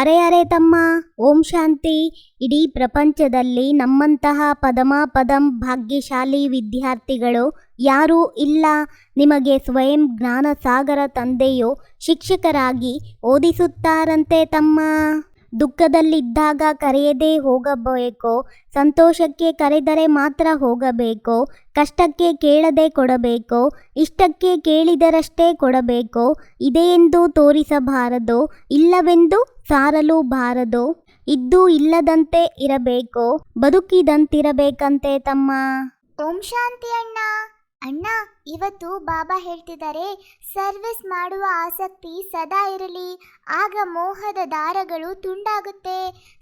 ಅರೆ ಅರೆ ತಮ್ಮ, ಓಂ ಶಾಂತಿ. ಇಡೀ ಪ್ರಪಂಚದಲ್ಲಿ ನಮ್ಮಂತಹ ಪದಮ ಪದಂ ಭಾಗ್ಯಶಾಲಿ ವಿದ್ಯಾರ್ಥಿಗಳು ಯಾರೂ ಇಲ್ಲ. ನಿಮಗೆ ಸ್ವಯಂ ಜ್ಞಾನ ಸಾಗರ ತಂದೆಯು ಶಿಕ್ಷಕರಾಗಿ ಓದಿಸುತ್ತಾರಂತೆ ತಮ್ಮ. ದುಃಖದಲ್ಲಿದ್ದಾಗ ಕರೆಯದೇ ಹೋಗಬೇಕು? ಸಂತೋಷಕ್ಕೆ ಕರೆದರೆ ಮಾತ್ರ ಹೋಗಬೇಕು? ಕಷ್ಟಕ್ಕೆ ಕೇಳದೆ ಕೊಡಬೇಕು? ಇಷ್ಟಕ್ಕೆ ಕೇಳಿದರಷ್ಟೇ ಕೊಡಬೇಕು? ಇದೆಯೆಂದು ತೋರಿಸಬಾರದು? ಇಲ್ಲವೆಂದು ಸಾರಲು ಬಾರದು ಇದ್ದು ಇಲ್ಲದಂತೆ ಇರಬೇಕು? ಬದುಕಿದಂತಿರಬೇಕಂತೆ ತಮ್ಮ. ಓಂ ಶಾಂತಿ ಅಣ್ಣ. ಅಣ್ಣ ಇವತ್ತು ಬಾಬಾ ಹೇಳ್ತಿದ್ದಾರೆ, ಸರ್ವಿಸ್ ಮಾಡುವ ಆಸಕ್ತಿ ಸದಾ ಇರಲಿ, ಆಗ ಮೋಹದ ದಾರಗಳು ತುಂಡಾಗುತ್ತೆ.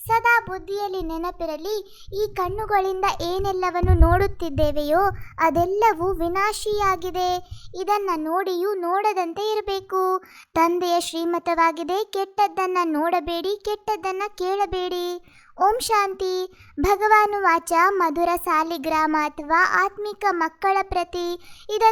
ಸದಾ ಬುದ್ಧಿಯಲ್ಲಿ ನೆನಪಿರಲಿ, ಈ ಕಣ್ಣುಗಳಿಂದ ಏನೆಲ್ಲವನ್ನು ನೋಡುತ್ತಿದ್ದೇವೆಯೋ ಅದೆಲ್ಲವೂ ವಿನಾಶಿಯಾಗಿದೆ. ಇದನ್ನು ನೋಡಿಯೂ ನೋಡದಂತೆ ಇರಬೇಕು. ತಂದೆಯ ಶ್ರೀಮತವಾಗಿದೆ, ಕೆಟ್ಟದ್ದನ್ನು ನೋಡಬೇಡಿ, ಕೆಟ್ಟದ್ದನ್ನು ಕೇಳಬೇಡಿ. ಓಂ ಶಾಂತಿ. ಭಗವಾನು ವಾಚ ಮಧುರ ಸಾಲಿಗ್ರಾಮ ಅಥವಾ ಆತ್ಮಿಕ ಮಕ್ಕಳ ಪ್ರತಿ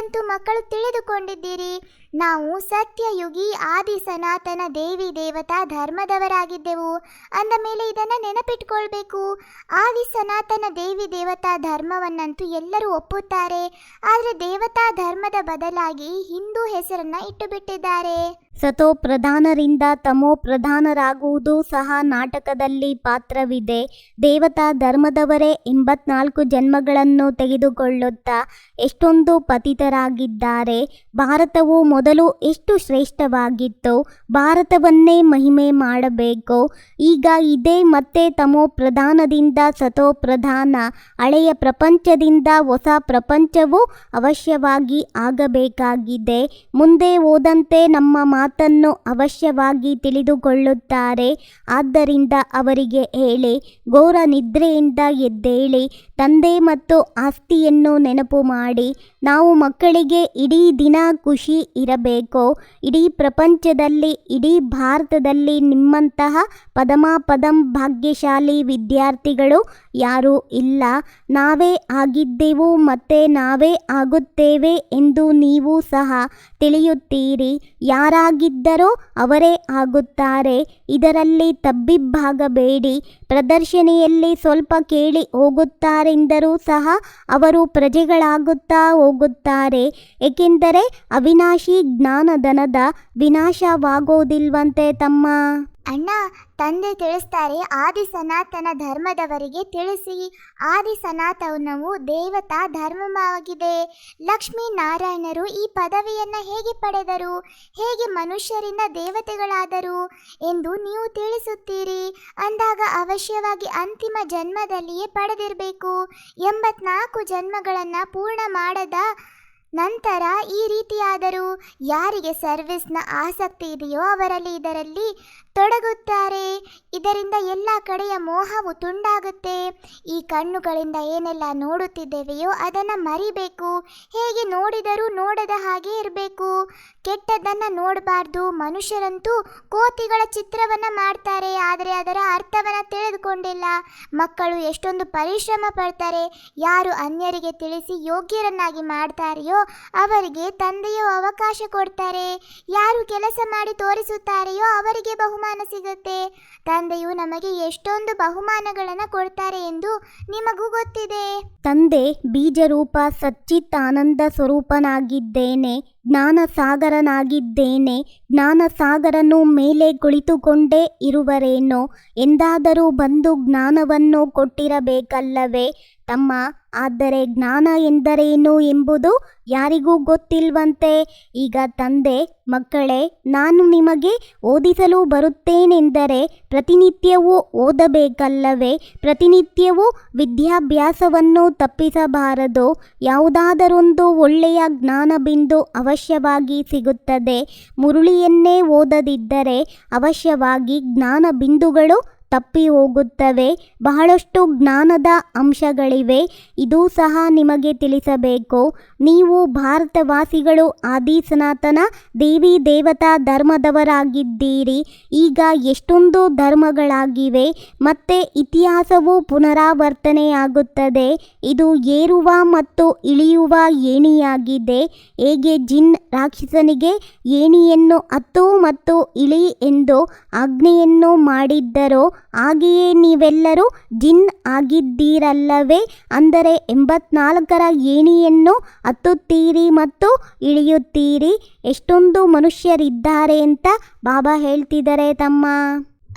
ಇದಂತೂ ಮಕ್ಕಳು ತಿಳಿದುಕೊಂಡಿದ್ದೀರಿ. ನಾವು ಸತ್ಯಯುಗಿ ಆದಿ ಸನಾತನ ದೇವಿ ದೇವತಾ ಧರ್ಮದವರಾಗಿದ್ದೆವು. ಅಂದ ಮೇಲೆ ಇದನ್ನು ನೆನಪಿಟ್ಕೊಳ್ಬೇಕು. ಆದಿ ಸನಾತನ ದೇವಿ ದೇವತಾ ಧರ್ಮವನ್ನಂತೂ ಎಲ್ಲರೂ ಒಪ್ಪುತ್ತಾರೆ. ಆದರೆ ದೇವತಾ ಧರ್ಮದ ಬದಲಾಗಿ ಹಿಂದೂ ಹೆಸರನ್ನ ಇಟ್ಟುಬಿಟ್ಟಿದ್ದಾರೆ. ಸತೋ ಪ್ರಧಾನರಿಂದ ತಮೋ ಪ್ರಧಾನರಾಗುವುದು ಸಹ ನಾಟಕದಲ್ಲಿ ಪಾತ್ರವಿದೆ. ದೇವತಾ ಧರ್ಮದವರೇ ಎಂಬತ್ನಾಲ್ಕು ಜನ್ಮಗಳನ್ನು ತೆಗೆದುಕೊಳ್ಳುತ್ತಾ ಎಷ್ಟೊಂದು ಪತಿತರಾಗಿದ್ದಾರೆ. ಭಾರತವು ಮೊದಲು ಎಷ್ಟು ಶ್ರೇಷ್ಠವಾಗಿತ್ತು ಭಾರತವನ್ನೇ ಮಹಿಮೆ ಮಾಡಬೇಕು, ಈಗ ಇದೇ ಮತ್ತೆ ತಮೋ ಪ್ರಧಾನದಿಂದ ಸತೋ ಪ್ರಧಾನ, ಹಳೆಯ ಪ್ರಪಂಚದಿಂದ ಹೊಸ ಪ್ರಪಂಚವು ಅವಶ್ಯವಾಗಿ ಆಗಬೇಕಾಗಿದೆ. ಮುಂದೆ ಹೋದಂತೆ ನಮ್ಮ ಮಾತನ್ನು ಅವಶ್ಯವಾಗಿ ತಿಳಿದುಕೊಳ್ಳುತ್ತಾರೆ. ಆದ್ದರಿಂದ ಅವರಿಗೆ ಹೇಳಿ, ಘೋರ ನಿದ್ರೆಯಿಂದ ಎದ್ದೇಳಿ, ತಂದೆ ಮತ್ತು ಆಸ್ತಿಯನ್ನು ನೆನಪು ಮಾಡಿ, ನಾವು ಮಕ್ಕಳಿಗೆ ಇಡೀ ದಿನ ಖುಷಿ ಇರಬೇಕು? ಇಡೀ ಪ್ರಪಂಚದಲ್ಲಿ, ಇಡೀ ಭಾರತದಲ್ಲಿ ನಿಮ್ಮಂತಹ ಪದಮ ಪದಂ ಭಾಗ್ಯಶಾಲಿ ವಿದ್ಯಾರ್ಥಿಗಳು ಯಾರೂ ಇಲ್ಲ. ನಾವೇ ಆಗಿದ್ದೆವು ಮತ್ತೆ ನಾವೇ ಆಗುತ್ತೇವೆ ಎಂದು ನೀವು ಸಹ ತಿಳಿಯುತ್ತೀರಿ. ಯಾರಾಗಿದ್ದರೂ ಅವರೇ ಆಗುತ್ತಾರೆ. ಇದರಲ್ಲಿ ತಬ್ಬಿಬ್ಬಾಗಬೇಡಿ. ಪ್ರದರ್ಶನೆಯಲ್ಲಿ ಸ್ವಲ್ಪ ಕೇಳಿ ಹೋಗುತ್ತಾರೆಂದರೂ ಸಹ ಅವರು ಪ್ರಜೆಗಳಾಗುತ್ತಾ ಹೋಗುತ್ತಾರೆ. ಏಕೆಂದರೆ ಅವಿನಾಶಿ ಜ್ಞಾನಧನದ ವಿನಾಶವಾಗೋದಿಲ್ವಂತೆ ತಮ್ಮ. ಅಣ್ಣ, ತಂದೆ ತಿಳಿಸ್ತಾರೆ, ಆದಿ ಸನಾತನ ಧರ್ಮದವರಿಗೆ ತಿಳಿಸಿ, ಆದಿ ಸನಾತನವು ದೇವತಾ ಧರ್ಮವಾಗಿದೆ. ಲಕ್ಷ್ಮೀ ನಾರಾಯಣರು ಈ ಪದವಿಯನ್ನು ಹೇಗೆ ಪಡೆದರು? ಹೇಗೆ ಮನುಷ್ಯರಿಂದ ದೇವತೆಗಳಾದರು ಎಂದು ನೀವು ತಿಳಿಸುತ್ತೀರಿ? ಅಂದಾಗ ಅವಶ್ಯವಾಗಿ ಅಂತಿಮ ಜನ್ಮದಲ್ಲಿಯೇ ಪಡೆದಿರಬೇಕು. ಎಂಬತ್ನಾಲ್ಕು ಜನ್ಮಗಳನ್ನು ಪೂರ್ಣ ಮಾಡದ ನಂತರ ಈ ರೀತಿಯಾದರೂ ಯಾರಿಗೆ ಸರ್ವಿಸ್ನ ಆಸಕ್ತಿ ಇದೆಯೋ ಅವರಲ್ಲಿ ಇದರಲ್ಲಿ ತೊಡಗುತ್ತಾರೆ. ಇದರಿಂದ ಎಲ್ಲ ಕಡೆಯ ಮೋಹವು ತುಂಡಾಗುತ್ತೆ. ಈ ಕಣ್ಣುಗಳಿಂದ ಏನೆಲ್ಲ ನೋಡುತ್ತಿದ್ದೇವೆಯೋ ಅದನ್ನು ಮರಿಬೇಕು. ಹೇಗೆ ನೋಡಿದರೂ ನೋಡದ ಹಾಗೆ ಇರಬೇಕು. ಕೆಟ್ಟದ್ದನ್ನು ನೋಡಬಾರ್ದು. ಮನುಷ್ಯರಂತೂ ಕೋತಿಗಳ ಚಿತ್ರವನ್ನು ಮಾಡ್ತಾರೆ. ಆದರೆ ಅದರ ಅರ್ಥವನ್ನು ತಿಳಿದುಕೊಂಡಿಲ್ಲ. ಮಕ್ಕಳು ಎಷ್ಟೊಂದು ಪರಿಶ್ರಮ ಪಡ್ತಾರೆ. ಯಾರು ಅನ್ಯರಿಗೆ ತಿಳಿಸಿ ಯೋಗ್ಯರನ್ನಾಗಿ ಮಾಡ್ತಾರೆಯೋ ಅವರಿಗೆ ತಂದೆಯು ಅವಕಾಶ ಕೊಡ್ತಾರೆ. ಯಾರು ಕೆಲಸ ಮಾಡಿ ತೋರಿಸುತ್ತಾರೆಯೋ ಅವರಿಗೆ ಬಹುಮಾನ ಸಿಗುತ್ತೆ. ತಂದೆಯು ನಮಗೆ ಎಷ್ಟೊಂದು ಬಹುಮಾನಗಳನ್ನು ಕೊಡ್ತಾರೆ ಎಂದು ನಿಮಗೂ ಗೊತ್ತಿದೆ. ತಂದೆ ಬೀಜರೂಪ ಸಚ್ಚಿತ್ ಆನಂದ ಸ್ವರೂಪನಾಗಿದ್ದೇನೆ. ಜ್ಞಾನ ಸಾಗರನಾಗಿದ್ದೇನೆ ಜ್ಞಾನ ಸಾಗರನು ಮೇಲೆ ಕುಳಿತುಕೊಂಡೇ ಇರುವರೇನೋ? ಎಂದಾದರೂ ಬಂದು ಜ್ಞಾನವನ್ನು ಕೊಟ್ಟಿರಬೇಕಲ್ಲವೇ? ತಮ್ಮ, ಆದರೆ ಜ್ಞಾನ ಎಂದರೇನು ಎಂಬುದು ಯಾರಿಗೂ ಗೊತ್ತಿಲ್ವಂತೆ? ಈಗ ತಂದೆ, ಮಕ್ಕಳೇ, ನಾನು ನಿಮಗೆ ಓದಿಸಲು ಬರುತ್ತೇನೆಂದರೆ ಪ್ರತಿನಿತ್ಯವೂ ಓದಬೇಕಲ್ಲವೇ? ಪ್ರತಿನಿತ್ಯವೂ ವಿದ್ಯಾಭ್ಯಾಸವನ್ನು ತಪ್ಪಿಸಬಾರದು. ಯಾವುದಾದರೊಂದು ಒಳ್ಳೆಯ ಜ್ಞಾನ ಬಿಂದು ಅವಶ್ಯವಾಗಿ ಸಿಗುತ್ತದೆ. ಮುರುಳಿಯನ್ನೇ ಓದದಿದ್ದರೆ ಅವಶ್ಯವಾಗಿ ಜ್ಞಾನ ಬಿಂದುಗಳು ತಪ್ಪಿ ಹೋಗುತ್ತವೆ. ಬಹಳಷ್ಟು ಜ್ಞಾನದ ಅಂಶಗಳಿವೆ. ಇದು ಸಹ ನಿಮಗೆ ತಿಳಿಸಬೇಕು. ನೀವು ಭಾರತವಾಸಿಗಳು ಆದಿ ಸನಾತನ ದೇವಿ ದೇವತಾ ಧರ್ಮದವರಾಗಿದ್ದೀರಿ. ಈಗ ಎಷ್ಟೊಂದು ಧರ್ಮಗಳಾಗಿವೆ. ಮತ್ತೆ ಇತಿಹಾಸವು ಪುನರಾವರ್ತನೆಯಾಗುತ್ತದೆ. ಇದು ಏರುವ ಮತ್ತು ಇಳಿಯುವ ಏಣಿಯಾಗಿದೆ. ಹೇಗೆ ಜಿನ್ ರಾಕ್ಷಸನಿಗೆ ಏಣಿಯನ್ನು ಹತ್ತು ಮತ್ತು ಇಳಿ ಎಂದು ಆಜ್ಞೆಯನ್ನು ಮಾಡಿದ್ದರೋ ಹಾಗೆಯೇ ನೀವೆಲ್ಲರೂ ಜಿನ್ ಆಗಿದ್ದೀರಲ್ಲವೇ? ಅಂದರೆ ಎಂಬತ್ನಾಲ್ಕರ ಏಣಿಯನ್ನು ಹತ್ತುತ್ತೀರಿ ಮತ್ತು ಇಳಿಯುತ್ತೀರಿ. ಎಷ್ಟೊಂದು ಮನುಷ್ಯರಿದ್ದಾರೆ ಅಂತ ಬಾಬಾ ಹೇಳ್ತಿದ್ದಾರೆ ತಮ್ಮ.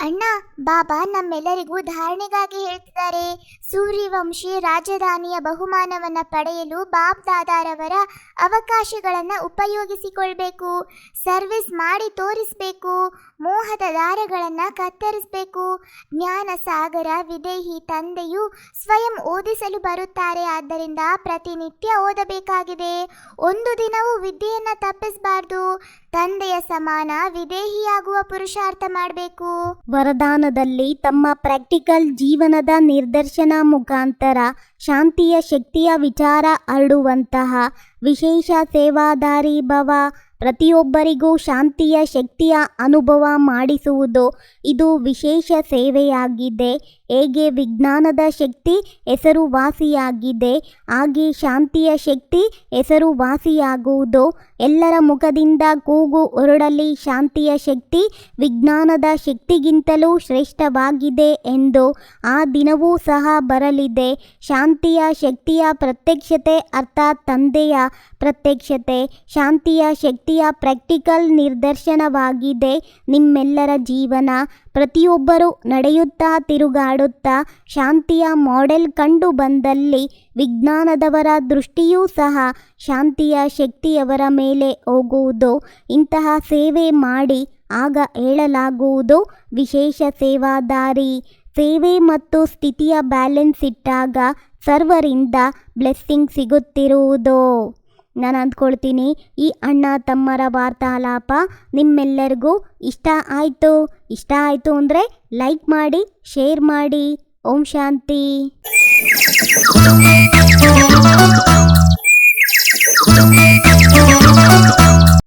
ಅಣ್ಣ, ಬಾಬಾ ನಮ್ಮೆಲ್ಲರಿಗೂ ಧಾರಣೆಗಾಗಿ ಹೇಳ್ತಿದ್ದಾರೆ. ಸೂರ್ಯವಂಶಿ ರಾಜಧಾನಿಯ ಬಹುಮಾನವನ್ನು ಪಡೆಯಲು ಬಾಬ್ ದಾದಾರವರ ಅವಕಾಶಗಳನ್ನು ಉಪಯೋಗಿಸಿಕೊಳ್ಬೇಕು, ಸರ್ವಿಸ್ ಮಾಡಿ ತೋರಿಸಬೇಕು, ಮೋಹದ ದಾರಗಳನ್ನು ಕತ್ತರಿಸಬೇಕು. ಜ್ಞಾನ ಸಾಗರ ವಿದೇಹಿ ತಂದೆಯು ಸ್ವಯಂ ಓದಿಸಲು ಬರುತ್ತಾರೆ, ಆದ್ದರಿಂದ ಪ್ರತಿನಿತ್ಯ ಓದಬೇಕಾಗಿದೆ. ಒಂದು ದಿನವೂ ವಿದ್ಯೆಯನ್ನು ತಪ್ಪಿಸಬಾರ್ದು, ತಂದೆಯ ಸಮಾನ ವಿದೇಹಿಯಾಗುವ ಪುರುಷಾರ್ಥ ಮಾಡಬೇಕು. ವರದಾನದಲ್ಲಿ ತಮ್ಮ ಪ್ರಾಕ್ಟಿಕಲ್ ಜೀವನದ ನಿರ್ದರ್ಶನ ಮುಖಾಂತರ ಶಾಂತಿಯ ಶಕ್ತಿಯ ವಿಚಾರ ಹರಡುವಂತಹ ವಿಶೇಷ ಸೇವಾದಾರಿ ಭವ ಪ್ರತಿಯೊಬ್ಬರಿಗೂ ಶಾಂತಿಯ ಶಕ್ತಿಯ ಅನುಭವ ಮಾಡಿಸುವುದು ಇದು ವಿಶೇಷ ಸೇವೆಯಾಗಿದೆ. ಹೇಗೆ ವಿಜ್ಞಾನದ ಶಕ್ತಿ ಹೆಸರುವಾಸಿಯಾಗಿದೆ, ಹಾಗೆ ಶಾಂತಿಯ ಶಕ್ತಿ ಹೆಸರುವಾಸಿಯಾಗುವುದು, ಎಲ್ಲರ ಮುಖದಿಂದ ಕೂಗು ಹೊರಡಲಿ, ಶಾಂತಿಯ ಶಕ್ತಿ ವಿಜ್ಞಾನದ ಶಕ್ತಿಗಿಂತಲೂ ಶ್ರೇಷ್ಠವಾಗಿದೆ ಎಂದು ಆ ದಿನವೂ ಸಹ ಬರಲಿದೆ. ಶಾಂತಿಯ ಶಕ್ತಿಯ ಪ್ರತ್ಯಕ್ಷತೆ ಅರ್ಥಾತ್ ತಂದೆಯ ಪ್ರತ್ಯಕ್ಷತೆ, ಶಾಂತಿಯ ಶಕ್ತಿಯ ಪ್ರಾಕ್ಟಿಕಲ್ ನಿರ್ದರ್ಶನವಾಗಿದೆ ನಿಮ್ಮೆಲ್ಲರ ಜೀವನ ಪ್ರತಿಯೊಬ್ಬರು ನಡೆಯುತ್ತಾ ತಿರುಗಾಡುತ್ತಾ ಶಾಂತಿಯ ಮಾಡೆಲ್ ಕಂಡು ಬಂದಲ್ಲಿ ವಿಜ್ಞಾನದವರ ದೃಷ್ಟಿಯೂ ಸಹ ಶಾಂತಿಯ ಶಕ್ತಿಯವರ ಮೇಲೆ ಹೋಗುವುದು. ಇಂತಹ ಸೇವೆ ಮಾಡಿ ಆಗ ಹೇಳಲಾಗುವುದು, ವಿಶೇಷ ಸೇವಾದಾರಿ. ಸೇವೆ ಮತ್ತು ಸ್ಥಿತಿಯ ಬ್ಯಾಲೆನ್ಸ್ ಇಟ್ಟಾಗ ಸರ್ವರಿಂದ ಬ್ಲೆಸ್ಸಿಂಗ್ ಸಿಗುತ್ತಿರುವುದು. ನಾನು ಅಂದ್ಕೊಳ್ತೀನಿ, ಈ ಅಣ್ಣ ತಮ್ಮರ ವಾರ್ತಾಲಾಪ ನಿಮ್ಮೆಲ್ಲರಿಗೂ ಇಷ್ಟ ಆಯಿತು. ಇಷ್ಟ ಆಯಿತು ಅಂದರೆ ಲೈಕ್ ಮಾಡಿ, ಶೇರ್ ಮಾಡಿ. ಓಂ ಶಾಂತಿ.